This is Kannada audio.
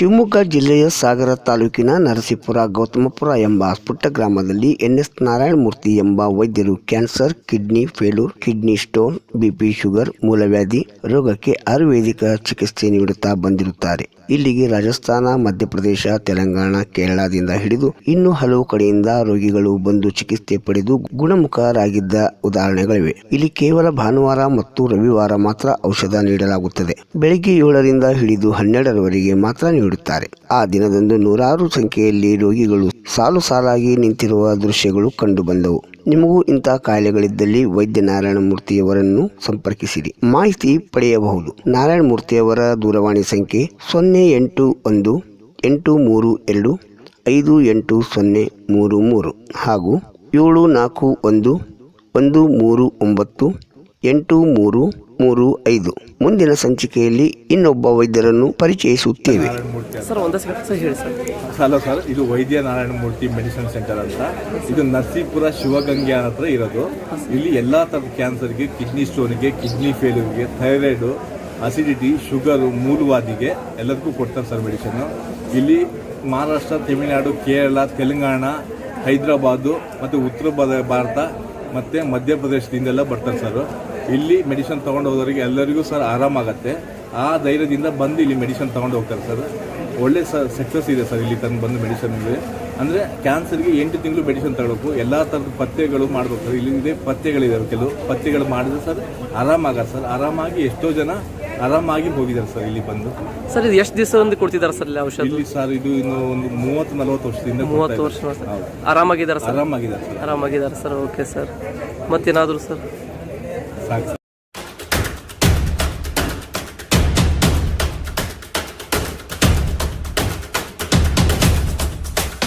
ಶಿವಮೊಗ್ಗ ಜಿಲ್ಲೆಯ ಸಾಗರ ತಾಲೂಕಿನ ನರಸೀಪುರ ಗೌತಮಪುರ ಎಂಬ ಪುಟ್ಟ ಗ್ರಾಮದಲ್ಲಿ ಎನ್ಎಸ್ ನಾರಾಯಣಮೂರ್ತಿ ಎಂಬ ವೈದ್ಯರು cancer, kidney failure kidney stone BP sugar, ಮೂಲವ್ಯಾಧಿ ರೋಗಕ್ಕೆ ಆಯುರ್ವೇದಿಕ ಚಿಕಿತ್ಸೆ ನೀಡುತ್ತಾ ಬಂದಿರುತ್ತಾರೆ. ಇಲ್ಲಿಗೆ ರಾಜಸ್ಥಾನ, ಮಧ್ಯಪ್ರದೇಶ, ತೆಲಂಗಾಣ, ಕೇರಳದಿಂದ ಹಿಡಿದು ಇನ್ನು ಹಲವು ಕಡೆಯಿಂದ ರೋಗಿಗಳು ಬಂದು ಚಿಕಿತ್ಸೆ ಪಡೆದು ಗುಣಮುಖರಾಗಿದ್ದ ಉದಾಹರಣೆಗಳಿವೆ. ಇಲ್ಲಿ ಕೇವಲ ಭಾನುವಾರ ಮತ್ತು ರವಿವಾರ ಮಾತ್ರ ಔಷಧ ನೀಡಲಾಗುತ್ತದೆ. ಬೆಳಿಗ್ಗೆ ಏಳರಿಂದ ಹಿಡಿದು ಹನ್ನೆರಡರವರೆಗೆ ಮಾತ್ರ ನೀಡುತ್ತಾರೆ. ಆ ದಿನದಂದು ನೂರಾರು ಸಂಖ್ಯೆಯಲ್ಲಿ ರೋಗಿಗಳು ಸಾಲು ಸಾಲಾಗಿ ನಿಂತಿರುವ ದೃಶ್ಯಗಳು ಕಂಡುಬಂದವು. ನಿಮಗೂ ಇಂತಹ ಕಾಯಿಲೆಗಳಿದ್ದಲ್ಲಿ ವೈದ್ಯ ನಾರಾಯಣಮೂರ್ತಿಯವರನ್ನು ಸಂಪರ್ಕಿಸಿರಿ. ಮಾಹಿತಿ ಪಡೆಯಬಹುದು. ನಾರಾಯಣ ಮೂರ್ತಿಯವರ ದೂರವಾಣಿ ಸಂಖ್ಯೆ ಸೊನ್ನೆ ಎಂಟು ಒಂದು, ಎಂಟು ಮೂರು ಎರಡು, ಐದು ಎಂಟು ಸೊನ್ನೆ ಮೂರು ಮೂರು ಹಾಗೂ ಏಳು ನಾಲ್ಕು ಒಂದು ಒಂದು ಮೂರು ಒಂಬತ್ತು ಎಂಟು ಮೂರು ಮೂರು ಐದು. ಮುಂದಿನ ಸಂಚಿಕೆಯಲ್ಲಿ ಇನ್ನೊಬ್ಬ ವೈದ್ಯರನ್ನು ಪರಿಚಯಿಸುತ್ತೇವೆ. ಸರ್ ಒಂದೇ ಹೇಳಿ ಸರ್. ಹಲೋ ಸರ್ ಇದು ವೈದ್ಯ ನಾರಾಯಣ ಮೂರ್ತಿ ಮೆಡಿಸಿನ್ ಸೆಂಟರ್ ಅಂತ. ಇದು ನರಸೀಪುರ ಶಿವಗಂಗೆ ಹತ್ರ ಇರೋದು. ಇಲ್ಲಿ ಎಲ್ಲ ಥರದ ಕ್ಯಾನ್ಸರ್ಗೆ ಕಿಡ್ನಿ ಸ್ಟೋನ್ಗೆ ಕಿಡ್ನಿ ಫೇಲ್ಯೂರ್ಗೆ ಥೈರಾಯ್ಡು ಅಸಿಡಿಟಿ ಶುಗರು ಮೂಲವಾದಿಗೆ ಎಲ್ಲದಕ್ಕೂ ಕೊಡ್ತಾರೆ ಸರ್ ಮೆಡಿಸನ್ನು. ಇಲ್ಲಿ ಮಹಾರಾಷ್ಟ್ರ ತಮಿಳುನಾಡು ಕೇರಳ ತೆಲಂಗಾಣ ಹೈದರಾಬಾದು ಮತ್ತು ಉತ್ತರ ಭಾರ- ಭಾರತ ಮತ್ತು ಮಧ್ಯಪ್ರದೇಶದಿಂದೆಲ್ಲ ಬರ್ತಾರೆ ಸರ್. ಇಲ್ಲಿ ಮೆಡಿಸಿನ್ ತೊಗೊಂಡು ಹೋದವರಿಗೆ ಎಲ್ಲರಿಗೂ ಸರ್ ಆರಾಮಾಗತ್ತೆ. ಆ ಧೈರ್ಯದಿಂದ ಬಂದು ಇಲ್ಲಿ ಮೆಡಿಸಿನ್ ತೊಗೊಂಡು ಹೋಗ್ತಾರೆ ಸರ್. ಒಳ್ಳೆ ಸರ್ ಸಕ್ಸಸ್ ಇದೆ ಸರ್ ಇಲ್ಲಿ ತಂದು ಬಂದು ಮೆಡಿಸಿನ್ ಇದೆ ಅಂದರೆ ಕ್ಯಾನ್ಸರ್ಗೆ ಎಂಟು ತಿಂಗಳು ಮೆಡಿಸಿನ್ ತಗೊಳ್ಬೇಕು. ಎಲ್ಲ ಥರದ ಪಥ್ಯಗಳು ಮಾಡ್ಬೇಕು ಸರ್. ಇಲ್ಲಿಂದ ಪಥ್ಯಗಳಿದಾವೆ ಕೆಲವು. ಪಥ್ಯಗಳು ಮಾಡಿದ್ರೆ ಸರ್ ಆರಾಮಾಗತ್ತೆ ಸರ್. ಆರಾಮಾಗಿ ಎಷ್ಟೋ ಜನ ಆರಾಮಾಗಿ ಹೋಗಿದ್ದಾರೆ ಸರ್ ಇಲ್ಲಿ ಬಂದು. ಸರ್ ಇದು ಎಷ್ಟು ದಿವಸ ಒಂದು ಕೊಡ್ತಿದ್ದಾರೆ ಸರ್ ಇಲ್ಲಿ ಔಷಧ? ಇಲ್ಲಿ ಸರ್ ಇದು ಇನ್ನು ಒಂದು ಮೂವತ್ತು ನಲವತ್ತು ವರ್ಷದಿಂದ ಮೂವತ್ತು. ವರ್ಷ. ಆರಾಮಾಗಿದ್ದಾರೆ ಸರ್? ಆರಾಮಾಗಿದ್ದಾರೆ ಸರ್. ಆರಾಮಾಗಿದ್ದಾರೆ ಸರ್. Okay sir. ಮತ್ತೇನಾದರೂ ಸರ್? ಸಾಕು ಸರ್